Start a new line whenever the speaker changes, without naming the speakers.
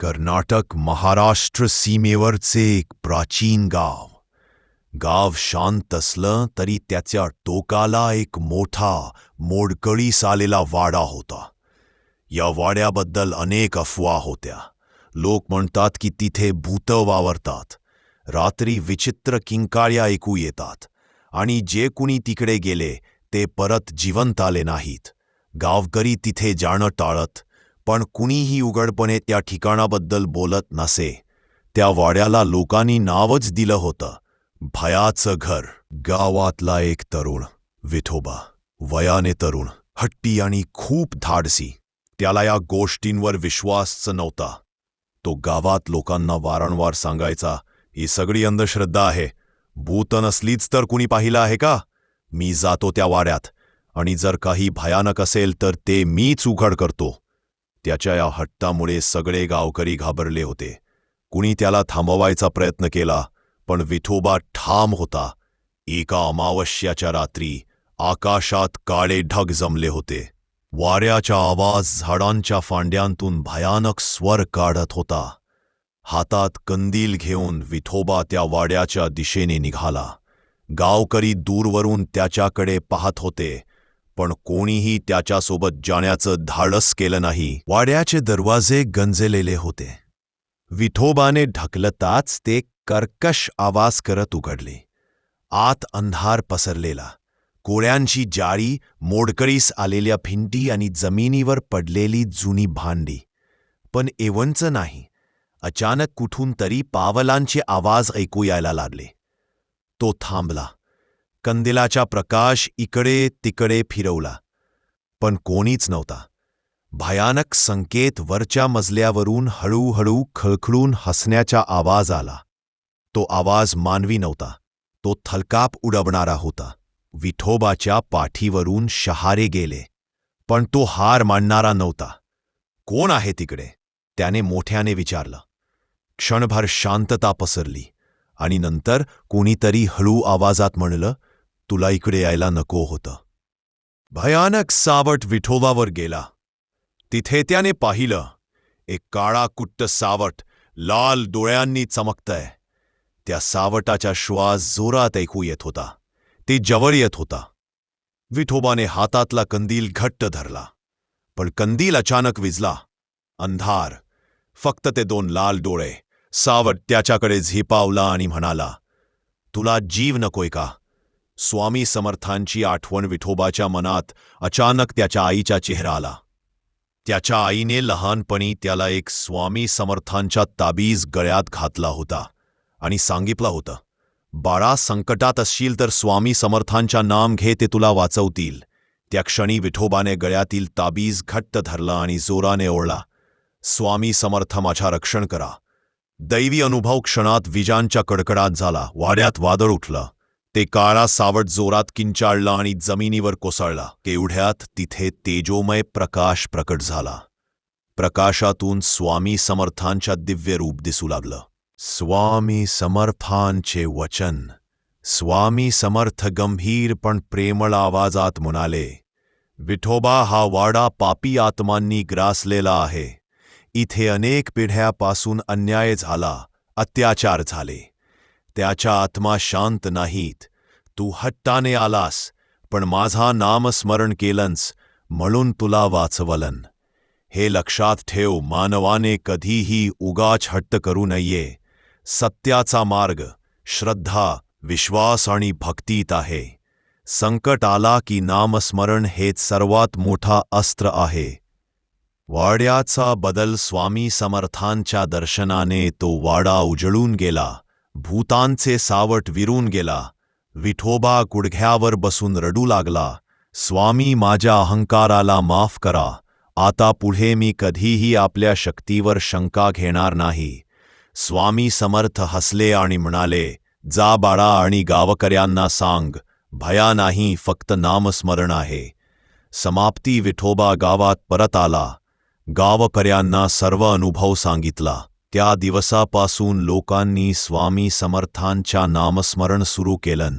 कर्नाटक महाराष्ट्र सीमेवरचे एक प्राचीन गाव. गाव शांत असलं तरी त्याच्या टोकाला एक मोठा मोडकळीस आलेला वाडा होता. या वाड्याबद्दल अनेक अफवा होत्या. लोक म्हणतात की तिथे भूत वावरतात. रात्री विचित्र किंकाळ्या ऐकू येतात. आणि जे कुणी तिकडे गेले ते परत जिवंत आले नाहीत. गावकरी तिथे जाणं टाळत पण कुणीही उघडपणे त्या ठिकाणाबद्दल बोलत नसे. त्या वाड्याला लोकांनी नावच दिलं होतं. भयाचं घर. गावातला एक तरुण. विठोबा. वयाने तरुण. हट्टी आणि खूप धाडसी. त्याला या गोष्टींवर विश्वासच नव्हता. तो गावात लोकांना वारंवार सांगायचा ही सगळी अंधश्रद्धा आहे. भूत नसलीच तर कुणी पाहिलं आहे का? मी जातो त्या वाड्यात. आणि जर काही भयानक असेल तर ते मीच उघड करतो. त्याच्या या हट्टामुळे सगळे गावकरी घाबरले होते. कुणी त्याला थांबवायचा प्रयत्न केला पण विठोबा ठाम होता. एका अमावस्याच्या रात्री आकाशात काळे ढग जमले होते. वाऱ्याचा आवाज झाडांच्या फांड्यांतून भयानक स्वर काढत होता. हातात कंदील घेऊन विठोबा त्या वाड्याच्या दिशेने निघाला. गावकरी दूरवरून त्याच्याकडे पाहत होते. पण कोणीही त्याच्यासोबत जाण्याचं धाडस केलं नाही. वाड्याचे दरवाजे गंजलेले होते. विठोबाने ढकलताच ते कर्कश आवाज करत उघडले. आत अंधार पसरलेला. कोळ्यांची जाळी मोडकळीस आलेल्या भिंती आणि जमिनीवर पडलेली जुनी भांडी. पण एवंच नाही. अचानक कुठून तरी पावलांचे आवाज ऐकू यायला लागले. तो थांबला. कंदिलाचा प्रकाश इकडे तिकडे फिरवला. पण कोणीच नव्हता. भयानक संकेत वरच्या मजल्यावरून हळूहळू खळखळून हसण्याचा आवाज आला. तो आवाज मानवी नव्हता. तो थलकाप उडवणारा होता. विठोबाच्या पाठीवरून शहारे गेले. पण तो हार मानणारा नव्हता. कोण आहे तिकडे? त्याने मोठ्याने विचारलं. क्षणभर शांतता पसरली आणि नंतर कोणीतरी हळू आवाजात म्हणलं तुला इकडे यायला नको होतं. भयानक सावट विठोबावर गेला. तिथे त्याने पाहिलं एक काळा कुट्ट सावट लाल डोळ्यांनी चमकतय. त्या सावटाचा श्वास जोरात ऐकू येत होता. ते जवळ येत होता. विठोबाने हातातला कंदील घट्ट धरला. पण कंदील अचानक विजला. अंधार. फक्त ते दोन लाल डोळे. सावट त्याच्याकडे झेपावला आणि म्हणाला तुला जीव नकोय का? स्वामी समर्थांची आठवण विठोबाच्या मनात अचानक त्याच्या आईचा चेहरा आला त्याच्या आईने लहानपणी त्याला एक स्वामी समर्थांच्या ताबीज गळ्यात घातला होता आणि सांगितलं होतं बाळा संकटात असशील तर स्वामी समर्थांच्या नाम घे ते तुला वाचवतील. त्या क्षणी विठोबाने गळ्यातील ताबीज घट्ट धरला आणि जोराने ओळला स्वामी समर्थ माझ्या रक्षण करा. दैवी अनुभव क्षणात विजांच्या कडकडात झाला वाड्यात वादळ उठलं. ते काळा सावट जोरात किंचाळला आणि जमिनीवर कोसळला. केवढ्यात तिथे तेजोमय प्रकाश प्रकट झाला. प्रकाशातून स्वामी समर्थांच्या दिव्य रूप दिसू लागलं. स्वामी समर्थांचे वचन. स्वामी समर्थ गंभीर पण प्रेमळ आवाजात म्हणाले विठोबा हा वाडा पापी आत्मांनी ग्रासलेला आहे. इथे अनेक पिढ्यापासून अन्याय झाला अत्याचार झाले. त्याच्या आत्मा शांत नाहीत. तू हट्टाने आलास पण माझा नामस्मरण केलंस म्हणून तुला वाचवलन. हे लक्षात ठेव मानवाने कधीही उगाच हट्ट करू नये. सत्याचा मार्ग श्रद्धा विश्वास आणि भक्तीत आहे. संकट आला की नामस्मरण हेच सर्वात मोठा अस्त्र आहे. वाड्याचा बदल स्वामी समर्थांच्या दर्शनाने तो वाडा उजळून गेला. भूतांचे सावट विरून गेला. विठोबा गुडघ्यावर बसून रडू लागला. स्वामी माझ्या अहंकाराला माफ करा. आता पुढे मी कधीही आपल्या शक्तीवर शंका घेणार नाही. स्वामी समर्थ हसले आणि म्हणाले जा बाळा आणि गावकऱ्यांना सांग. भया नाही फक्त नामस्मरण आहे. समाप्ती विठोबा गावात परत आला. गावकऱ्यांना सर्व अनुभव सांगितला. त्या दिवसापासून लोकांनी स्वामी समर्थांच्या नामस्मरण सुरू केलं